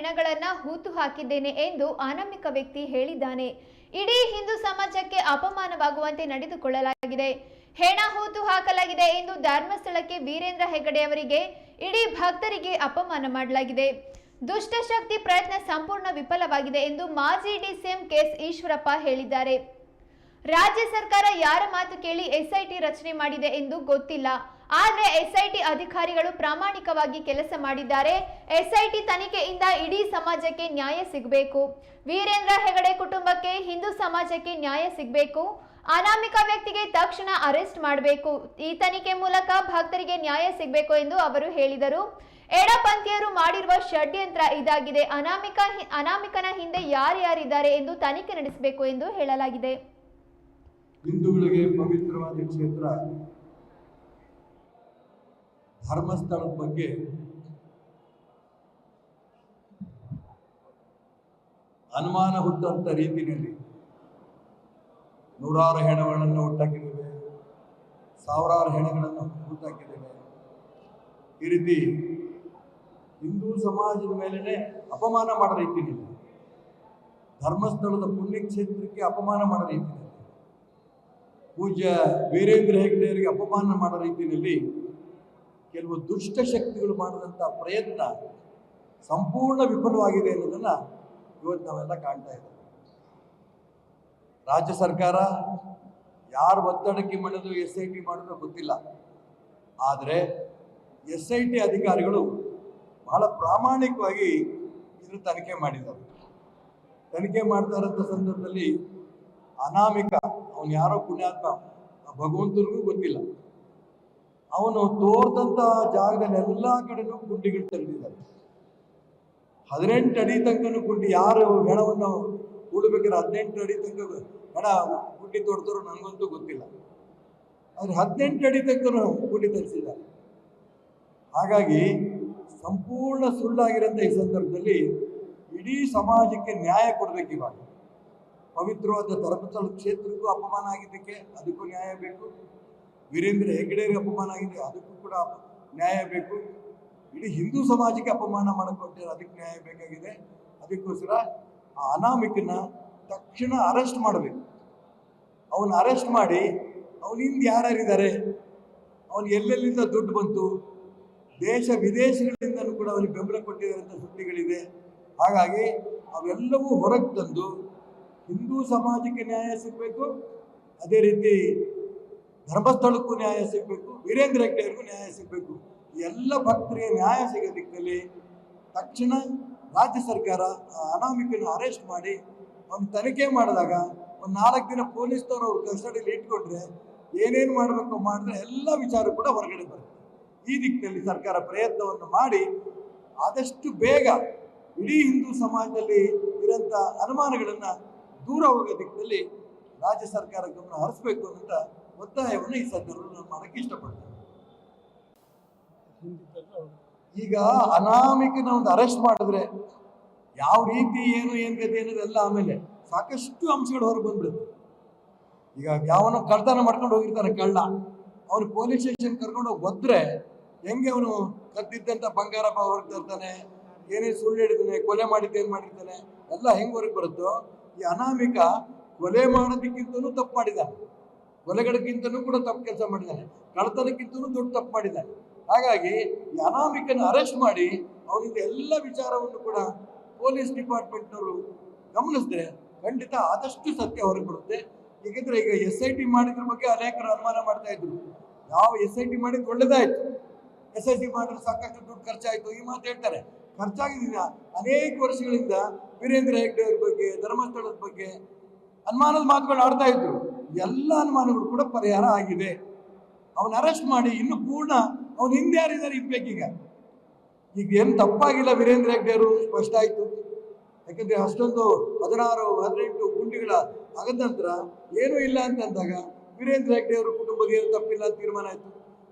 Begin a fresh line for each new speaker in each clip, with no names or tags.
ಹೆಣಗಳನ್ನ ಹೂತು ಹಾಕಿದ್ದೇನೆ ಎಂದು ಅನಾಮಿಕ ವ್ಯಕ್ತಿ ಹೇಳಿದ್ದಾನೆ. ಇಡೀ ಹಿಂದೂ ಸಮಾಜಕ್ಕೆ ಅಪಮಾನವಾಗುವಂತೆ ನಡೆದುಕೊಳ್ಳಲಾಗಿದೆ. ಹೆಣ ಹೂತು ಹಾಕಲಾಗಿದೆ ಎಂದು ಧರ್ಮಸ್ಥಳಕ್ಕೆ ವೀರೇಂದ್ರ ಹೆಗಡೆ ಅವರಿಗೆ ಇಡೀ ಭಕ್ತರಿಗೆ ಅಪಮಾನ ಮಾಡಲಾಗಿದೆ. ದುಷ್ಟಶಕ್ತಿ ಪ್ರಯತ್ನ ಸಂಪೂರ್ಣ ವಿಫಲವಾಗಿದೆ ಎಂದು ಮಾಜಿ ಡಿಸಿಎಂ ಕೆಎಸ್ ಈಶ್ವರಪ್ಪ ಹೇಳಿದ್ದಾರೆ. ರಾಜ್ಯ ಸರ್ಕಾರ ಯಾರ ಮಾತು ಕೇಳಿ ಎಸ್ಐಟಿ ರಚನೆ ಮಾಡಿದೆ ಎಂದು ಗೊತ್ತಿಲ್ಲ. ಆದ್ರೆ ಎಸ್ಐಟಿ ಅಧಿಕಾರಿಗಳು ಪ್ರಾಮಾಣಿಕವಾಗಿ ಕೆಲಸ ಮಾಡಿದ್ದಾರೆ. ಎಸ್ಐಟಿ ತನಿಖೆಯಿಂದ ಇಡೀ ಸಮಾಜಕ್ಕೆ ನ್ಯಾಯ ಸಿಗಬೇಕು. ವೀರೇಂದ್ರ ಹೆಗಡೆ ಕುಟುಂಬಕ್ಕೆ ಹಿಂದೂ ಸಮಾಜಕ್ಕೆ ನ್ಯಾಯ ಸಿಗಬೇಕು. ಅನಾಮಿಕ ವ್ಯಕ್ತಿಗೆ ತಕ್ಷಣ ಅರೆಸ್ಟ್ ಮಾಡಬೇಕು. ಈ ತನಿಖೆ ಮೂಲಕ ಭಕ್ತರಿಗೆ ನ್ಯಾಯ ಸಿಗಬೇಕು ಎಂದು ಅವರು ಹೇಳಿದರು. ಎಡಪಂಥೀಯರು ಮಾಡಿರುವ ಷಡ್ಯಂತ್ರ ಇದಾಗಿದೆ. ಅನಾಮಿಕ ಅನಾಮಿಕನ ಹಿಂದೆ ಯಾರ್ಯಾರಿದ್ದಾರೆ ಎಂದು ತನಿಖೆ ನಡೆಸಬೇಕು ಎಂದು ಹೇಳಲಾಗಿದೆ.
ಹಿಂದೂಗಳಿಗೆ ಪವಿತ್ರವಾದ ಕ್ಷೇತ್ರ. ಧರ್ಮಸ್ಥಳದ ಬಗ್ಗೆ ಅನುಮಾನ ಹುಟ್ಟಂತ ರೀತಿಯಲ್ಲಿ ನೂರಾರು ಹೆಣಗಳನ್ನು ಹುಟ್ಟಾಕಿದ್ದೇವೆ, ಸಾವಿರಾರು ಹೆಣಗಳನ್ನು ಹುಟ್ಟಾಕಿದ್ದೇವೆ. ಈ ರೀತಿ ಹಿಂದೂ ಸಮಾಜದ ಮೇಲೇ ಅಪಮಾನ ಮಾಡೋ ರೀತಿಯಲ್ಲಿ, ಧರ್ಮಸ್ಥಳದ ಪುಣ್ಯಕ್ಷೇತ್ರಕ್ಕೆ ಅಪಮಾನ ಮಾಡೋ ರೀತಿಯಲ್ಲಿ, ಪೂಜ್ಯ ವೀರೇಂದ್ರ ಹೆಗ್ಡೆಯವರಿಗೆ ಅಪಮಾನ ಮಾಡೋ ರೀತಿಯಲ್ಲಿ ಕೆಲವು ದುಷ್ಟ ಶಕ್ತಿಗಳು ಮಾಡಿದಂಥ ಪ್ರಯತ್ನ ಸಂಪೂರ್ಣ ವಿಫಲವಾಗಿದೆ ಅನ್ನೋದನ್ನು ಇವತ್ತು ನಾವೆಲ್ಲ ಕಾಣ್ತಾ ಇದ್ದೀವಿ. ರಾಜ್ಯ ಸರ್ಕಾರ ಯಾರು ಒತ್ತಡಕ್ಕೆ ಮಾಡೋದು ಎಸ್ ಐ ಟಿ ಮಾಡೋದು ಗೊತ್ತಿಲ್ಲ. ಆದರೆ ಎಸ್ ಐ ಟಿ ಅಧಿಕಾರಿಗಳು ಬಹಳ ಪ್ರಾಮಾಣಿಕವಾಗಿ ಇದನ್ನು ತನಿಖೆ ಮಾಡಿದ್ದಾರೆ. ತನಿಖೆ ಮಾಡ್ತಾ ಇರೋಂಥ ಸಂದರ್ಭದಲ್ಲಿ ಅನಾಮಿಕ, ಅವನು ಯಾರೋ ಪುಣ್ಯಾತ್ಮ ಭಗವಂತನಿಗೂ ಗೊತ್ತಿಲ್ಲ. ಅವನು ತೋರ್ದಂತಹ ಜಾಗದಲ್ಲಿ ಎಲ್ಲ ಕಡೆನೂ ಗುಂಡಿಗಳು ಹದಿನೆಂಟು ಅಡಿ ತನಕನೂ ಗುಂಡಿ, ಯಾರು ಹೆಣವನ್ನು ಕೂಡಬೇಕಾದ್ರೆ ಹದಿನೆಂಟು ಅಡಿ ತನಕ ಹೆಣ ಗುಂಡಿ ತೋರ್ತಾರೋ ನನಗಂತೂ ಗೊತ್ತಿಲ್ಲ. ಆದರೆ ಹದಿನೆಂಟು ಅಡಿ ತನಕನೂ ಗುಂಡಿ ತರಿಸಿದ್ದಾರೆ ಹಾಗಾಗಿ ಸಂಪೂರ್ಣ ಸುಳ್ಳಾಗಿರೋಂಥ ಈ ಸಂದರ್ಭದಲ್ಲಿ ಇಡೀ ಸಮಾಜಕ್ಕೆ ನ್ಯಾಯ ಕೊಡಬೇಕು ಇವಾಗ. ಪವಿತ್ರವಾದ ಧರ್ಮಸ್ಥಳ ಕ್ಷೇತ್ರಕ್ಕೂ ಅಪಮಾನ ಆಗಿದ್ದಕ್ಕೆ ಅದಕ್ಕೂ ನ್ಯಾಯ ಬೇಕು. ವೀರೇಂದ್ರ ಹೆಗ್ಗಡೆಗೆ ಅಪಮಾನ ಆಗಿದೆ, ಅದಕ್ಕೂ ಕೂಡ ನ್ಯಾಯ ಬೇಕು. ಇಡೀ ಹಿಂದೂ ಸಮಾಜಕ್ಕೆ ಅಪಮಾನ ಮಾಡಿಕೊಟ್ಟಿದ್ದಾರೆ ಅದಕ್ಕೆ ನ್ಯಾಯ ಬೇಕಾಗಿದೆ. ಅದಕ್ಕೋಸ್ಕರ ಆ ಅನಾಮಿಕನ ತಕ್ಷಣ ಅರೆಸ್ಟ್ ಮಾಡಬೇಕು. ಅವನ ಅರೆಸ್ಟ್ ಮಾಡಿ ಅವನಿಂದ ಯಾರ್ಯಾರಿದ್ದಾರೆ, ಅವನು ಎಲ್ಲೆಲ್ಲಿಂದ ದುಡ್ಡು ಬಂತು, ದೇಶ ವಿದೇಶಗಳಿಂದಲೂ ಕೂಡ ಅವನಿಗೆ ಬೆಂಬಲ ಕೊಟ್ಟಿರುವಂಥ ಸುದ್ದಿಗಳಿದೆ. ಹಾಗಾಗಿ ಅವೆಲ್ಲವೂ ಹೊರಗೆ ತಂದು ಹಿಂದೂ ಸಮಾಜಕ್ಕೆ ನ್ಯಾಯ ಸಿಗಬೇಕು. ಅದೇ ರೀತಿ ಧರ್ಮಸ್ಥಳಕ್ಕೂ ನ್ಯಾಯ ಸಿಗಬೇಕು, ವೀರೇಂದ್ರ ಹೆಗ್ಗಡೆಯವ್ರಿಗೂ ನ್ಯಾಯ ಸಿಗಬೇಕು. ಎಲ್ಲ ಭಕ್ತರಿಗೆ ನ್ಯಾಯ ಸಿಗೋ ದಿಕ್ಕಲ್ಲಿ ತಕ್ಷಣ ರಾಜ್ಯ ಸರ್ಕಾರ ಆ ಅನಾಮಿಕನ ಅರೆಸ್ಟ್ ಮಾಡಿ ಒಂದು ತನಿಖೆ ಮಾಡಿದಾಗ ಒಂದು ನಾಲ್ಕು ದಿನ ಪೊಲೀಸ್ನವ್ರು ಅವ್ರ ಕಸ್ಟಡಿಯಲ್ಲಿ ಇಟ್ಕೊಂಡ್ರೆ ಏನೇನು ಮಾಡಬೇಕು ಮಾಡಿದ್ರೆ ಎಲ್ಲ ವಿಚಾರ ಕೂಡ ಹೊರಗಡೆ ಬರುತ್ತೆ. ಈ ದಿಕ್ಕಿನಲ್ಲಿ ಸರ್ಕಾರ ಪ್ರಯತ್ನವನ್ನು ಮಾಡಿ ಆದಷ್ಟು ಬೇಗ ಇಡೀ ಹಿಂದೂ ಸಮಾಜದಲ್ಲಿ ಇರೋಂಥ ಅನುಮಾನಗಳನ್ನು ದೂರ ಹೋಗೋ ದಿಕ್ಕಿನಲ್ಲಿ ರಾಜ್ಯ ಸರ್ಕಾರ ಗಮನ ಹರಿಸಬೇಕು ಅಂತ ಒತ್ತಾಯವನ್ನು ಈ ಸಂದರ್ಭದಲ್ಲಿ ನಾನು ಮಾಡಕ್ಕೆ ಇಷ್ಟಪಡ್ತೇನೆ ಈಗ ಅನಾಮಿಕನ ಒಂದು ಅರೆಸ್ಟ್ ಮಾಡಿದ್ರೆ ಯಾವ ರೀತಿ ಏನು, ಏನ್ ಗತಿ ಅನ್ನೋದೆಲ್ಲ ಆಮೇಲೆ ಸಾಕಷ್ಟು ಅಂಶಗಳು ಹೊರಗೆ ಬಂದ್ಬಿಡುತ್ತೆ. ಈಗ ಯಾವನೋ ಕಳ್ತನ ಮಾಡ್ಕೊಂಡು ಹೋಗಿರ್ತಾನೆ ಕಳ್ಳ, ಅವನು ಪೊಲೀಸ್ ಸ್ಟೇಷನ್ ಕರ್ಕೊಂಡು ಒದ್ರೆ ಹೆಂಗೆ ಅವನು ಕದ್ದಿದ್ದಂತ ಬಂಗಾರಪ್ಪ ಹೊರಗೆ ತರ್ತಾನೆ, ಏನೇನು ಸುಳ್ಳು ಹೇಳಿದ್ದಾನೆ, ಕೊಲೆ ಮಾಡಿದ್ದು ಏನ್ ಮಾಡಿರ್ತಾನೆ, ಎಲ್ಲ ಹೆಂಗ್ ಹೊರಗೆ ಬರುತ್ತೋ, ಈ ಅನಾಮಿಕ ಕೊಲೆ ಮಾಡೋದಕ್ಕಿಂತನೂ ತಪ್ಪು ಮಾಡಿದ್ದಾನೆ. ಕೊಲೆಗಳಕ್ಕಿಂತನೂ ಕೂಡ ತಪ್ಪು ಕೆಲಸ ಮಾಡಿದ್ದಾನೆ ಕಳತನಕ್ಕಿಂತಲೂ ದೊಡ್ಡ ತಪ್ಪು ಮಾಡಿದ್ದಾನೆ ಹಾಗಾಗಿ ಅನಾಮಿಕನ ಅರೆಸ್ಟ್ ಮಾಡಿ ಅವನಿಂದ ಎಲ್ಲ ವಿಚಾರವನ್ನು ಕೂಡ ಪೊಲೀಸ್ ಡಿಪಾರ್ಟ್ಮೆಂಟ್ನವರು ಗಮನಿಸಿದ್ರೆ ಖಂಡಿತ ಆದಷ್ಟು ಸತ್ಯ ಹೊರಗೆ ಬರುತ್ತೆ. ಏಕೆಂದ್ರೆ ಈಗ ಎಸ್ ಐ ಟಿ ಮಾಡಿದ್ರ ಬಗ್ಗೆ ಅನೇಕರು ಅನುಮಾನ ಮಾಡ್ತಾ ಇದ್ರು. ಯಾವ ಎಸ್ ಐ ಟಿ ಮಾಡಿದ್ ಒಳ್ಳೇದಾಯ್ತು. ಎಸ್ ಐ ಟಿ ಮಾಡಿದ್ರೆ ಸಾಕಷ್ಟು ದುಡ್ಡು ಖರ್ಚಾಯ್ತು, ಈ ಮಾತು ಹೇಳ್ತಾರೆ. ಖರ್ಚಾಗಿದ್ದೀನ ಅನೇಕ ವರ್ಷಗಳಿಂದ ವೀರೇಂದ್ರ ಹೆಗ್ಡೆ ಅವ್ರ ಬಗ್ಗೆ, ಧರ್ಮಸ್ಥಳದ ಬಗ್ಗೆ ಅನುಮಾನದ ಮಾತುಗಳು ಆಡ್ತಾ ಇದ್ರು. ಎಲ್ಲ ಅನುಮಾನಗಳು ಕೂಡ ಪರಿಹಾರ ಆಗಿದೆ. ಅವನ ಅರೆಸ್ಟ್ ಮಾಡಿ ಇನ್ನು ಪೂರ್ಣ ಅವನ ಹಿಂದೆ ಯಾರಿದ್ದಾರೆ ಇರ್ಬೇಕೀಗ. ಈಗ ಏನು ತಪ್ಪಾಗಿಲ್ಲ ವೀರೇಂದ್ರ ಹೆಗ್ಡೆ ಅವರು, ಸ್ಪಷ್ಟ ಆಯ್ತು. ಯಾಕಂದ್ರೆ ಅಷ್ಟೊಂದು ಹದಿನಾರು, ಹದಿನೆಂಟು ಗುಂಡಿಗಳ ಆಗದ ನಂತರ ಏನೂ ಇಲ್ಲ ಅಂತಂದಾಗ ವೀರೇಂದ್ರ ಹೆಗ್ಡೆ ಅವರು ಕುಟುಂಬದ ಏನು ತಪ್ಪಿಲ್ಲ ಅಂತ ತೀರ್ಮಾನ ಆಯ್ತು.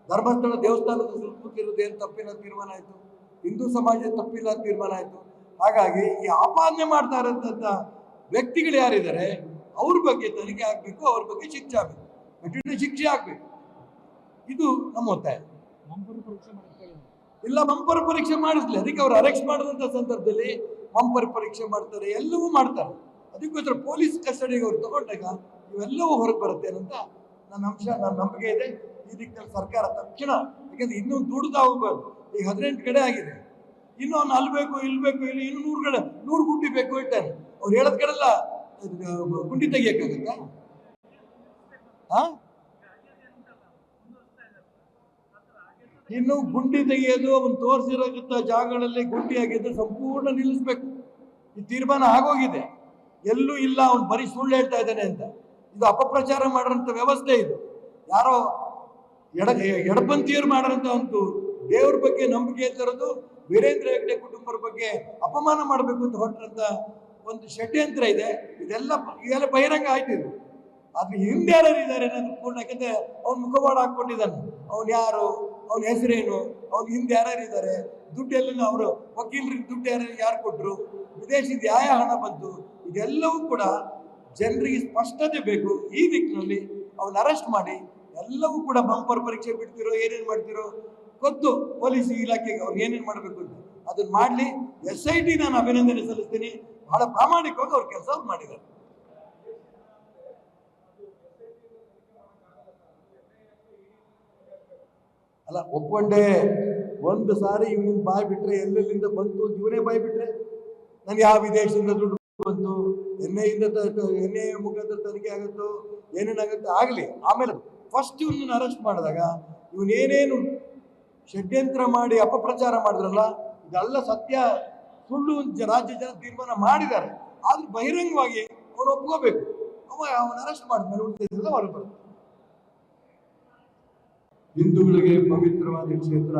ಧರ್ಮಸ್ಥಳ ದೇವಸ್ಥಾನದ ಸುತ್ತಿರೋದು ಏನು ತಪ್ಪಿಲ್ಲ ಅಂತ ತೀರ್ಮಾನ ಆಯ್ತು. ಹಿಂದೂ ಸಮಾಜ ತಪ್ಪಿಲ್ಲ ಅಂತ ತೀರ್ಮಾನ ಆಯ್ತು. ಹಾಗಾಗಿ ಈ ಆಪಾದನೆ ಮಾಡ್ತಾ ಇರೋಂಥ ವ್ಯಕ್ತಿಗಳು ಯಾರಿದ್ದಾರೆ? ಅವ್ರ ಬಗ್ಗೆ ತನಿಖೆ ಆಗಬೇಕು ಅವ್ರ ಬಗ್ಗೆ ಶಿಕ್ಷೆ ಆಗಬೇಕು. ಕಠಿಣ ಶಿಕ್ಷೆ ಆಗಬೇಕು. ಇದು ನಮ್ಮ ಒತ್ತಾಯ. ಇಲ್ಲ ಮಂಪರ ಪರೀಕ್ಷೆ ಮಾಡಿಸ್ಲಿ ಅದಕ್ಕೆ ಅವ್ರು ಅರೆಸ್ಟ್ ಮಾಡಿದಂಥ ಸಂದರ್ಭದಲ್ಲಿ ಮಂಪರ ಪರೀಕ್ಷೆ ಮಾಡ್ತಾರೆ ಎಲ್ಲವೂ ಮಾಡ್ತಾರೆ. ಅದಕ್ಕೋಸ್ಕರ ಪೊಲೀಸ್ ಕಸ್ಟಡಿಗೆ ಅವ್ರು ತಗೊಂಡಾಗ ಇವೆಲ್ಲವೂ ಹೊರಗೆ ಬರುತ್ತೆ ಅಂತ ನನ್ನ ಅಂಶ ನನ್ನ ನಂಬಿಕೆ ಇದೆ. ಈ ದಿಕ್ಕಿನಲ್ಲಿ ಸರ್ಕಾರ ತಕ್ಷಣ ಯಾಕಂದ್ರೆ ಇನ್ನೂ ದುಡ್ತಾ ಹೋಗ್ಬಾರ್ದು. ಈಗ ಹದಿನೆಂಟು ಕಡೆ ಆಗಿದೆ. ಇನ್ನೂ ಅವ್ನು ಅಲ್ಲಿ ಬೇಕು ಇಲ್ಲಿ ಬೇಕು ಇಲ್ಲಿ ಇನ್ನು ನೂರು ಕಡೆ ನೂರು ಗುಂಡಿ ಬೇಕು ಇಟ್ಟಾರೆ ಅವ್ರು ಹೇಳದ್ ಕಡೆಲ್ಲ ಗುಂಡಿ ತೆಗಿಯಕ್ಕಾಗತ್ತಾ ಹಾ ಇನ್ನು ಗುಂಡಿ ತೆಗೆಯೋದು ಅವನು ತೋರಿಸಿರೋಂಥ ಜಾಗಗಳಲ್ಲಿ ಗುಂಡಿ ಆಗಿದ್ದು ಸಂಪೂರ್ಣ ನಿಲ್ಲಿಸ್ಬೇಕು. ಈ ತೀರ್ಮಾನ ಆಗೋಗಿದೆ. ಎಲ್ಲೂ ಇಲ್ಲ, ಅವನು ಬರೀ ಸುಳ್ಳು ಹೇಳ್ತಾ ಇದ್ದಾನೆ ಅಂತ. ಇದು ಅಪಪ್ರಚಾರ ಮಾಡಿರೋಂಥ ವ್ಯವಸ್ಥೆ ಇದು. ಯಾರೋ ಎಡ, ಎಡಪಂಥೀಯರು ಮಾಡೋಂಥ ಒಂದು ದೇವ್ರ ಬಗ್ಗೆ ನಂಬಿಕೆ ತರೋದು ವೀರೇಂದ್ರ ಹೆಗ್ಡೆ ಕುಟುಂಬರ ಬಗ್ಗೆ ಅಪಮಾನ ಮಾಡಬೇಕು ಅಂತ ಹೊರಟ್ರಂತ ಒಂದು ಷಡ್ಯಂತ್ರ ಇದೆ. ಇದೆಲ್ಲ ಇದೆಲ್ಲ ಬಹಿರಂಗ ಆಯ್ತು ಅದು ಹಿಂದೆ ಯಾರು ಇದ್ದಾರೆ ಅನ್ನೋದು ಪೂರ್ಣ ಯಾಕಂದ್ರೆ ಅವ್ನು ಮುಖವಾಡ ಹಾಕೊಂಡಿದ್ದಾನೆ. ಅವ್ನು ಯಾರು? ಅವ್ನ ಹೆಸರೇನು? ಅವ್ನ ಹಿಂದೆ ಯಾರ್ಯಾರು ಇದ್ದಾರೆ? ದುಡ್ಡು ಎಲ್ಲ ಅವರು, ವಕೀಲರಿಗೆ ದುಡ್ಡು ಯಾರು ಯಾರು ಕೊಟ್ಟರು ವಿದೇಶಿದ ಯಾವ ಹಣ ಬಂತು? ಇದೆಲ್ಲವೂ ಕೂಡ ಜನರಿಗೆ ಸ್ಪಷ್ಟತೆ ಬೇಕು. ಈ ದಿಕ್ಕಿನಲ್ಲಿ ಅವನ್ನ ಅರೆಸ್ಟ್ ಮಾಡಿ ಎಲ್ಲವೂ ಕೂಡ ಬಂಪರ್ ಪರೀಕ್ಷೆ ಬಿಡ್ತಿರೋ, ಏನೇನು ಮಾಡ್ತಿರೋ, ಗೊತ್ತು. ಪೊಲೀಸ್ ಇಲಾಖೆಗೆ ಅವ್ರು ಏನೇನು ಮಾಡಬೇಕು ಅಂತ. ಅದನ್ನ ಮಾಡಲಿ. ಎಸ್ ಐ ಟಿ ನಾನು ಅಭಿನಂದನೆ ಸಲ್ಲಿಸ್ತೀನಿ. ಬಹಳ ಪ್ರಾಮಾಣಿಕವಾಗಿ ಅವ್ರ ಕೆಲಸ ಮಾಡಿದ್ದಾರೆ. ಅಲ್ಲ, ಒಪ್ಕೊಂಡೆ, ಒಂದು ಸಾರಿ ಇವನಿಂದ ಬಾಯ್ ಬಿಟ್ರೆ ಎಲ್ಲೆಲ್ಲಿಂದ ಬಂತು ಇವನೇ ಬಾಯಿ ಬಿಟ್ರೆ? ನನ್ಗೆ ಯಾವ ವಿದೇಶದಿಂದ ದುಡ್ಡು ಬಂತು, ಎಣ್ಣೆಯಿಂದ ಎಣ್ಣೆ ಮುಖಾಂತರ ತನಿಖೆ ಆಗುತ್ತೋ ಏನೇನಾಗುತ್ತೋ ಆಗಲಿ. ಆಮೇಲೆ ಫಸ್ಟ್ ಇವನ್ನ ಅರೆಸ್ಟ್ ಮಾಡಿದಾಗ ಇವನೇನೇನು ಷಡ್ಯಂತ್ರ ಮಾಡಿ ಅಪಪ್ರಚಾರ ಮಾಡಿದ್ರಲ್ಲ, ಇದೆಲ್ಲ ಸತ್ಯ. ಸುಳ್ಳು ರಾಜ್ಯ ಜನ ತೀರ್ಮಾನ ಮಾಡಿದ್ದಾರೆ. ಆದ್ರೂ ಬಹಿರಂಗವಾಗಿ ಅವ್ರು ಒಪ್ಕೋಬೇಕು. ಅವ ಅವನ ಅರೆಸ್ಟ್ ಮಾಡಿದ್ಮೇಲೆ ಉಳಿದಿದ್ದೆಲ್ಲ ಹೊರಗೆ ಬರುತ್ತೆ. ಹಿಂದೂಗಳಿಗೆ ಪವಿತ್ರವಾದ ಕ್ಷೇತ್ರ